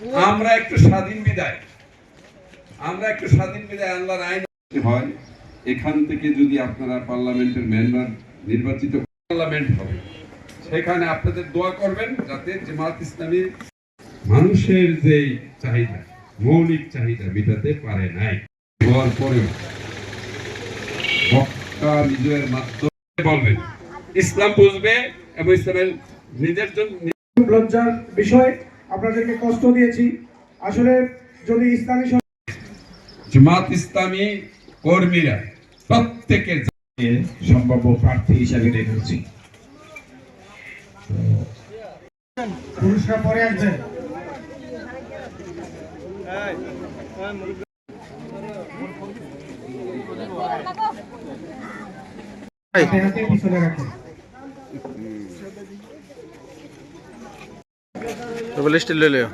আমরা একটু স্বাধীন বিদায়। আমরা একটু স্বাধীন বিদায়, আল্লাহর আইন হয়। এখান থেকে যদি আপনারা পার্লামেন্টের মেম্বার নির্বাচিত পার্লামেন্ট হবে। সেখানে আপনাদের দোয়া করবেন যাতে জামাত ইসলামী মানুষের যে চাহিদা, মৌলিক চাহিদা মেটাতে পারে নাই। হওয়ার পরেও বক্তা নিজের মাধ্যমে বলবেন, ইসলাম বুঝবে এবং ইসলামের নিজের জন্য লজ্জার বিষয়। আপনাদেরকে কষ্ট দিয়েছি। আসলে যদি ইসলামী জামাত ইসলামী কর্মীরা প্রত্যেকের সম্ভাব্য প্রার্থী হিসাবে রেখেছি পুরুষরা পরে আসবেন। পিছনে রাখেন। ডবল স্টিল লে লিও